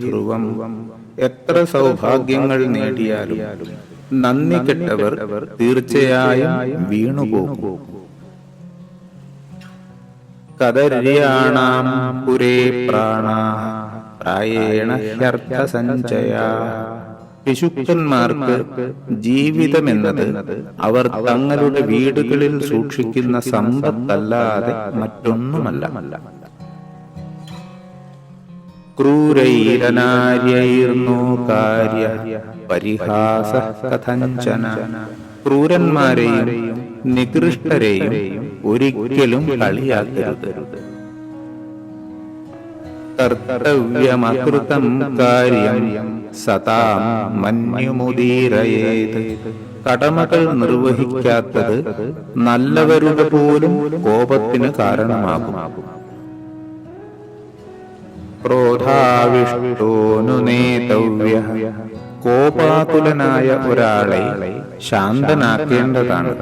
ധ്രുവം എത്ര സൗഭാഗ്യങ്ങൾ നേടിയാലും നന്ദി കെട്ടവർ തീർച്ചയായും വീണുപോകും. കദര്യാണാം പുരേ പ്രാണ പ്രായേണ ഹ്യർത്ഥസഞ്ചയ. പിശുക്കന്മാർക്ക് ജീവിതമെന്നത് അവർ തങ്ങളുടെ വീടുകളിൽ സൂക്ഷിക്കുന്ന സമ്പത്തല്ലാതെ മറ്റൊന്നുമല്ല. പരിഹാസ കഥഞ്ചന ക്രൂരന്മാരെയും നികൃഷ്ടരെയും ഒരിക്കലും കളിയാക്കരുത്. കർത്തവ്യമകൃതം കാര്യം സതാം മന്യുമുദീരയേത്. കടമകൾ നിർവഹിക്കാത്തത് നല്ലവരുടെ പോലും കോപത്തിന് കാരണമാകും. ക്രോധാവിഷ്ടോനുനേതവ്യ കോപാകുലനായ ഒരാളെ ശാന്തനാക്കേണ്ടതാണ്.